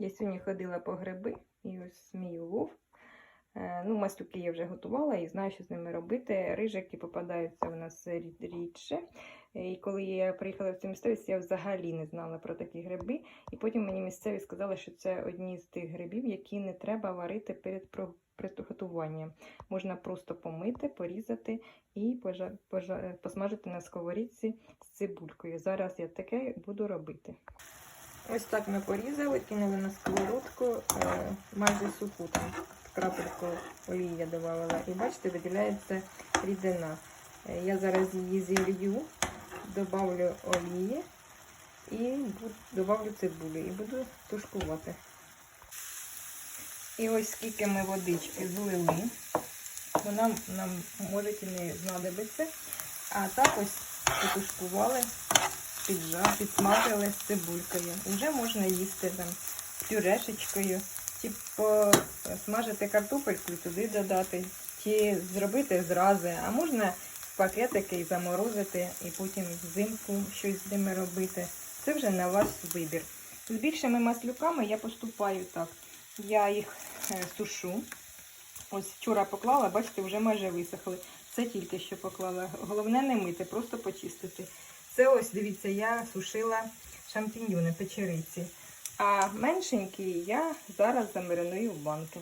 Я сьогодні ходила по гриби і ось мій улов. Е, Ну, маслюки я вже готувала і знаю, що з ними робити. Рижики попадаються у нас рідше. І коли я приїхала в цю місцевість, я взагалі не знала про такі гриби. І потім мені місцеві сказали, що це одні з тих грибів, які не треба варити перед приготуванням. Можна просто помити, порізати і посмажити на сковорідці з цибулькою. Зараз я таке буду робити. Ось так ми порізали, кинули на сковородку е, майже суху, там крапельку олії я додавала. І бачите, виділяється рідина. Е, Я зараз її зілью, додавлю олії і додавлю цибулю і буду тушкувати. І ось скільки ми водички злили, вона нам може і не знадобиться. А так ось потушкували підсмажили з цибулькою. Вже можна їсти там з пюрешечкою, чи посмажити картопельку і туди додати, чи зробити зрази, а можна в пакетики і заморозити, і потім взимку щось з ними робити. Це вже на ваш вибір. З більшими маслюками я поступаю так. Я їх е, сушу. Ось вчора поклала, бачите, вже майже висохли. Це тільки що поклала. Головне не мити, просто почистити. Це ось, дивіться, я сушила шампіньйони, печериці. А меншенькі я зараз замариную в банки.